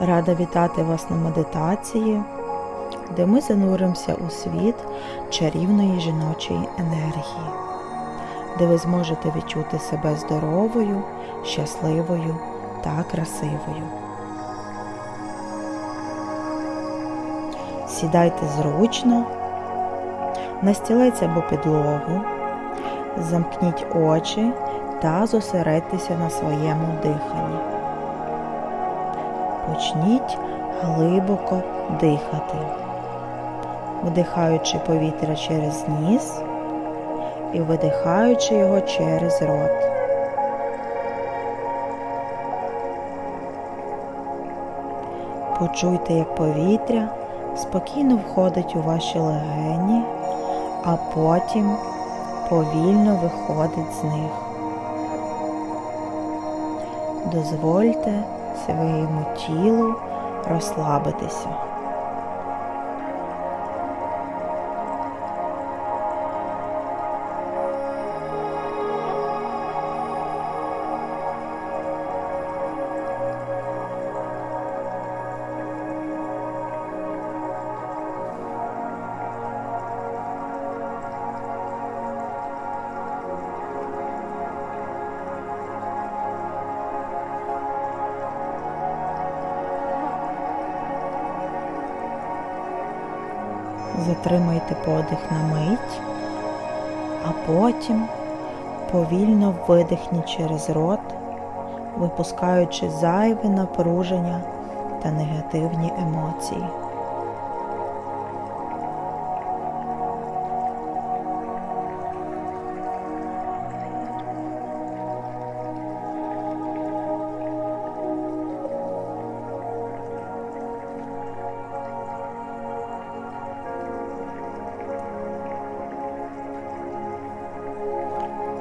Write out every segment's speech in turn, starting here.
Рада вітати вас на медитації, де ми зануримося у світ чарівної жіночої енергії, де ви зможете відчути себе здоровою, щасливою та красивою. Сідайте зручно, на стілець або підлогу, замкніть очі та зосередьтеся на своєму диханні. Почніть глибоко дихати, вдихаючи повітря через ніс і видихаючи його через рот. Почуйте, як повітря спокійно входить у ваші легені, а потім повільно виходить з них. Дозвольте своєму тілу розслабитися. Затримайте подих на мить, а потім повільно видихніть через рот, випускаючи зайве напруження та негативні емоції.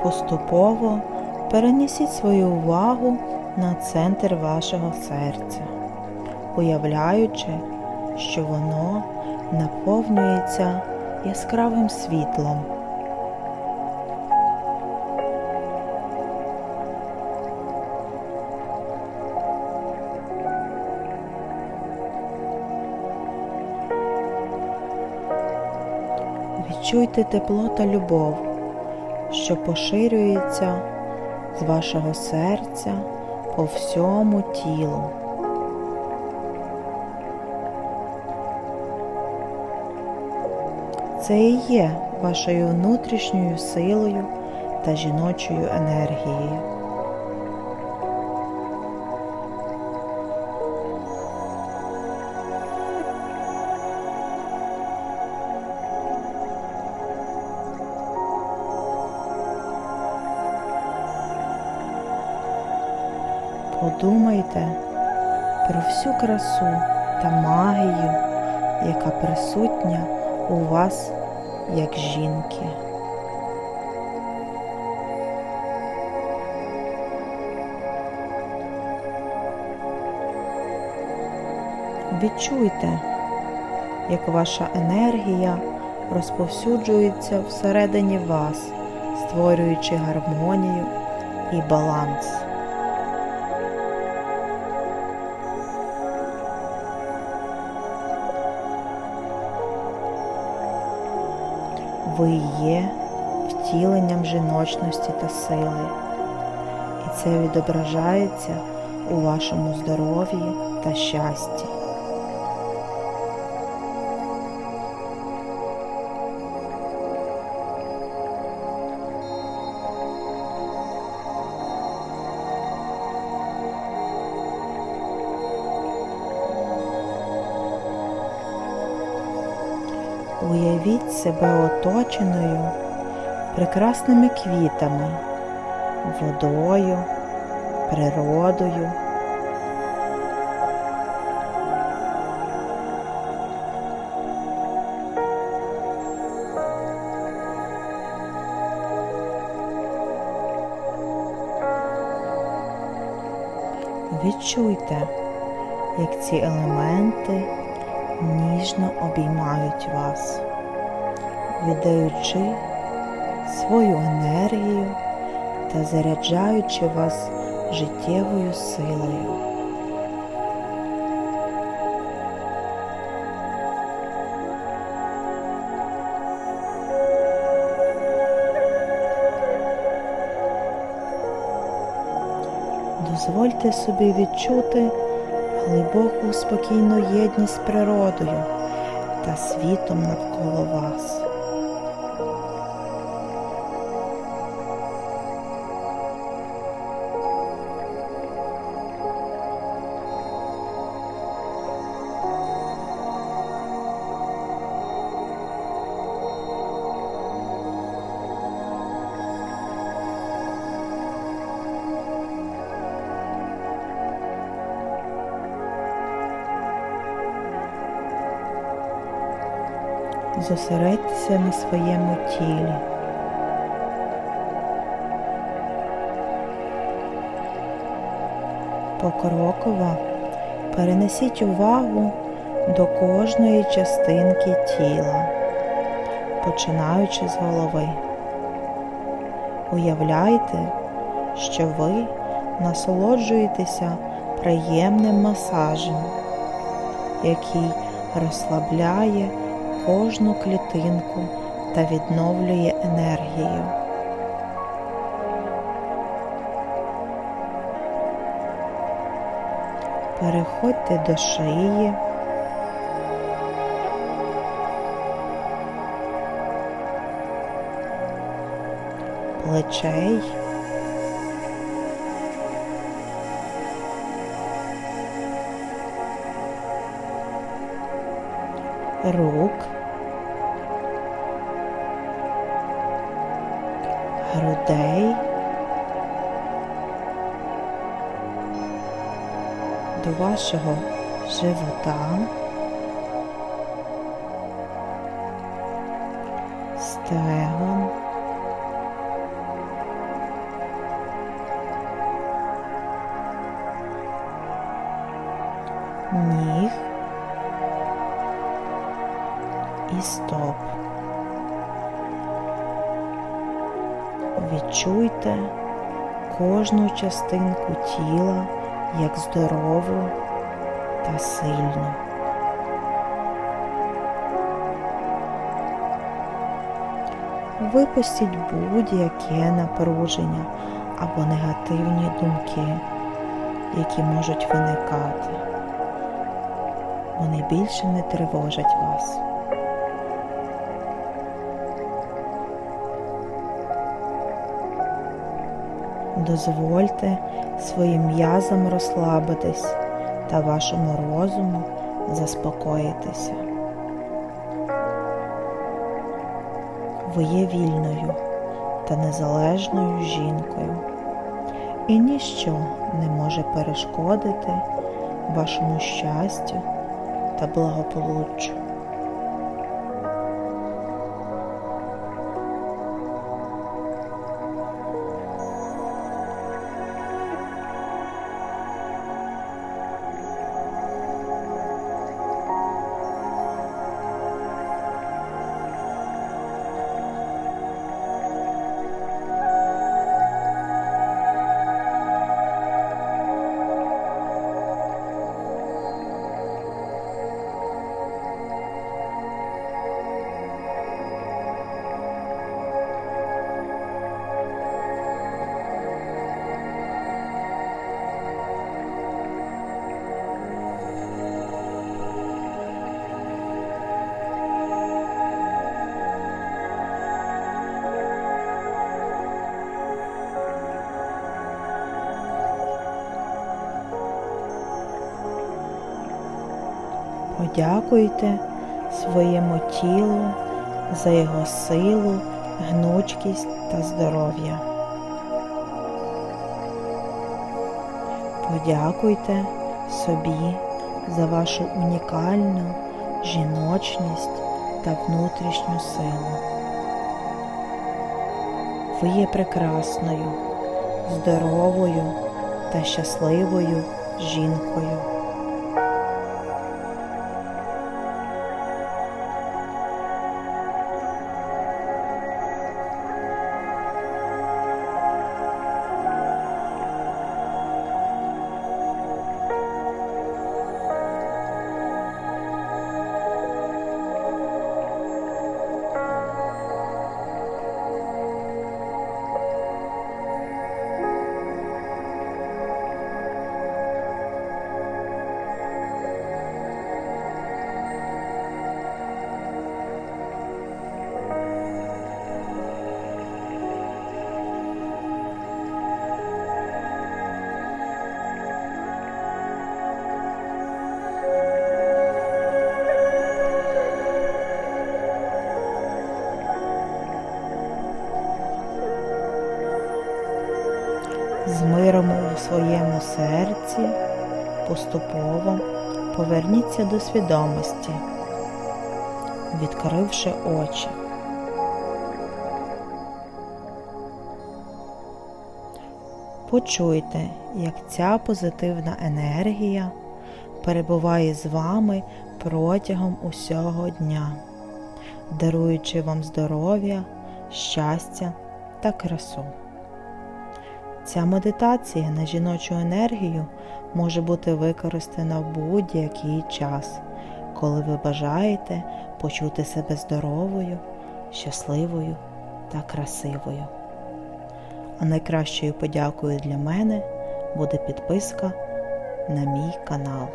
Поступово перенесіть свою увагу на центр вашого серця, уявляючи, що воно наповнюється яскравим світлом. Відчуйте тепло та любов що поширюється з вашого серця по всьому тілу. Це і є вашою внутрішньою силою та жіночою енергією. Подумайте про всю красу та магію, яка присутня у вас як жінки. Відчуйте, як ваша енергія розповсюджується всередині вас, створюючи гармонію і баланс. Ви є втіленням жіночності та сили, і це відображається у вашому здоров'ї та щасті. Уявіть себе оточеною прекрасними квітами, водою, природою. Відчуйте, як ці елементи ніжно обіймають вас, віддаючи свою енергію та заряджаючи вас життєвою силою. Дозвольте собі відчути глибоку спокійну єдність з природою та світом навколо вас. Зосередьтеся на своєму тілі. Покроково перенесіть увагу до кожної частинки тіла, починаючи з голови. Уявляйте, що ви насолоджуєтеся приємним масажем, який розслабляє кожну клітинку та відновлює енергію. Переходьте до шиї. Плечей. Рук. Грудей. До вашого живота, стегон, ніг. І стоп. Відчуйте кожну частинку тіла як здорову та сильну. Випустіть будь-яке напруження або негативні думки, які можуть виникати. Вони більше не тривожать вас. Дозвольте своїм м'язам розслабитись та вашому розуму заспокоїтися. Ви є вільною та незалежною жінкою, і ніщо не може перешкодити вашому щастю та благополуччю. Подякуйте своєму тілу за його силу, гнучкість та здоров'я. Подякуйте собі за вашу унікальну жіночність та внутрішню силу. Ви є прекрасною, здоровою та щасливою жінкою. Поступово поверніться до свідомості, відкривши очі. Почуйте, як ця позитивна енергія перебуває з вами протягом усього дня, даруючи вам здоров'я, щастя та красу. Ця медитація на жіночу енергію може бути використана в будь-який час, коли ви бажаєте почути себе здоровою, щасливою та красивою. А найкращою подякою для мене буде підписка на мій канал.